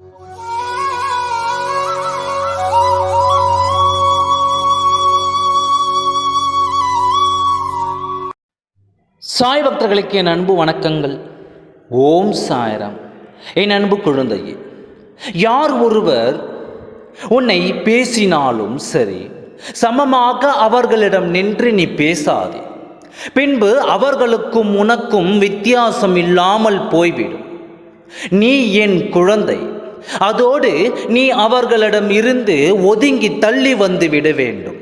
சாய் பக்தர்களுக்கு என் அன்பு வணக்கங்கள். ஓம் சாயரம். என் அன்பு குழந்தையே யார் ஒருவர் உன்னை பேசினாலும் சரி சமமாக அவர்களிடம் நின்று நீ பேசாதே. பின்பு அவர்களுக்கும் உனக்கும் வித்தியாசம் இல்லாமல் போய்விடும். நீ என் குழந்தை அதோடு நீ அவர்களிடம் இருந்து ஒதுங்கி தள்ளி வந்து விட வேண்டும்.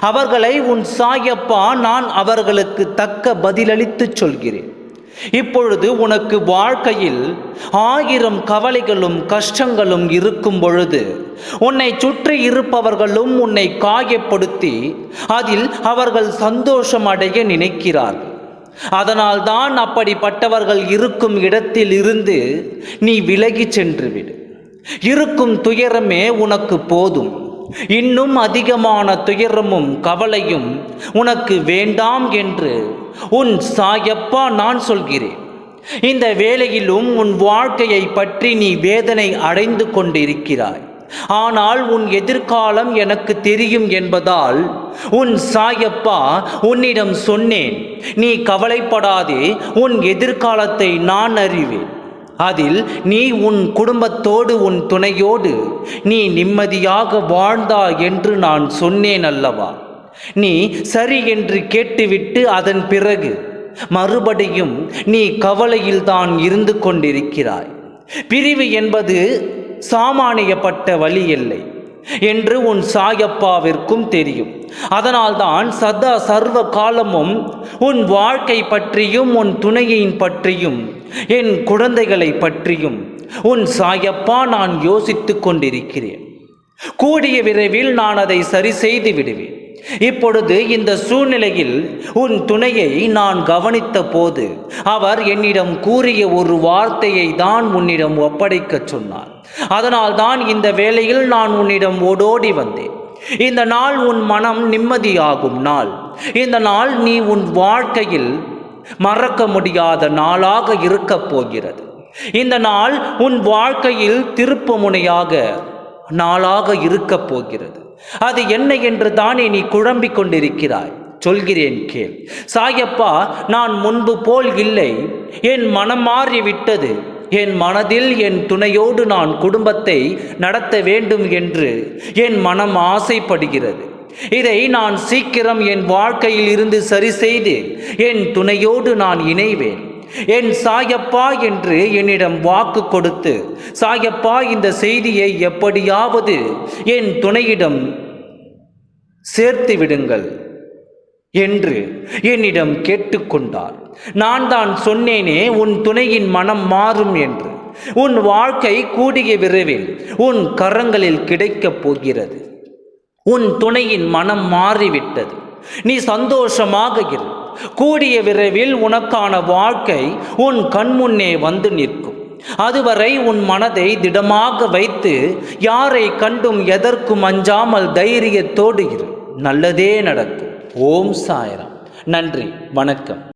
அவர்களை உன் சாயப்பா நான் அவர்களுக்கு தக்க பதிலளித்து சொல்கிறேன். இப்பொழுது உனக்கு வாழ்க்கையில் ஆயிரம் கவலைகளும் கஷ்டங்களும் இருக்கும் பொழுது உன்னை சுற்றி இருப்பவர்களும் உன்னை காயப்படுத்தி அதில் அவர்கள் சந்தோஷம் அடைய நினைக்கிறார்கள். அதனால்தான் அப்படிப்பட்டவர்கள் இருக்கும் இடத்தில் இருந்து நீ விலகிச் சென்றுவிடு இருக்கும் துயரமே உனக்கு போதும். இன்னும் அதிகமான துயரமும் கவலையும் உனக்கு வேண்டாம் என்று உன் சாயப்பா நான் சொல்கிறேன். இந்த வேளையிலும் உன் வாழ்க்கையை பற்றி நீ வேதனை அடைந்து கொண்டிருக்கிறாய். ஆனால் உன் எதிர்காலம் எனக்கு தெரியும் என்பதால் உன் சாயப்பா உன்னிடம் சொன்னேன். நீ கவலைப்படாதே உன் எதிர்காலத்தை நான் அறிவேன். அதில் நீ உன் குடும்பத்தோடு உன் துணையோடு நீ நிம்மதியாக வாழ்ந்தா என்று நான் சொன்னேன் அல்லவா? நீ சரி என்று கேட்டுவிட்டு அதன் பிறகு மறுபடியும் நீ கவலையில்தான் இருந்து கொண்டிருக்கிறாய். பிரிவு என்பது சாமானியப்பட்ட வழி இல்லை என்று உன் சாயப்பாவிற்கும் தெரியும். அதனால்தான் சதா சர்வ காலமும் உன் வாழ்க்கை பற்றியும் உன் துணையின் பற்றியும் என் குழந்தைகளை பற்றியும் உன் சாயப்பா நான் யோசித்து கொண்டிருக்கிறேன். கூடிய விரைவில் நான் அதை சரி செய்து விடுவேன். இப்பொழுது இந்த சூழ்நிலையில் உன் துணையை நான் கவனித்த போது அவர் என்னிடம் கூறிய ஒரு வார்த்தையை தான் உன்னிடம் ஒப்படைக்கச் சொன்னார். அதனால் தான் இந்த வேளையில் நான் உன்னிடம் ஓடோடி வந்தேன். இந்த நாள் உன் மனம் நிம்மதியாகும் நாள். இந்த நாள் நீ உன் வாழ்க்கையில் மறக்க முடியாத நாளாக இருக்கப் போகிறது. இந்த நாள் உன் வாழ்க்கையில் திருப்பு முனையாக நாளாக இருக்கப் போகிறது. அது என்ன என்று தானே நீ குழம்பிக் கொண்டிருக்கிறாய். சொல்கிறேன் கேள். சாயப்பா நான் முன்பு போல் இல்லை. என் மனம் மாறிவிட்டது. என் மனதில் என் துணையோடு நான் குடும்பத்தை நடத்த வேண்டும் என்று என் மனம் ஆசைப்படுகிறது. இதை நான் சீக்கிரம் என் வாழ்க்கையில் இருந்து சரி செய்து என் துணையோடு நான் இணைவேன். என் சாயப்பா என்று என்னிடம் வாக்கு கொடுத்து சாயப்பா இந்த செய்தியை எப்படியாவது என் துணையிடம் சேர்த்து விடுங்கள் என்று என்னிடம் கேட்டுக்கொண்டார். நான் தான் சொன்னேனே உன் துணையின் மனம் மாறும் என்று. உன் வாழ்க்கை கூடிய விரைவில் உன் கரங்களில் கிடைக்கப் போகிறது. உன் துணையின் மனம் மாறிவிட்டது. நீ சந்தோஷமாக இரு கூடிய விரைவில் உனக்கான வாழ்க்கை உன் கண்முன்னே வந்து நிற்கும். அதுவரை உன் மனதை திடமாக வைத்து யாரை கண்டும் எதற்கும் அஞ்சாமல் தைரியத்தோடு இரு. நல்லதே நடக்கும். ஓம் சாயரம். நன்றி. வணக்கம்.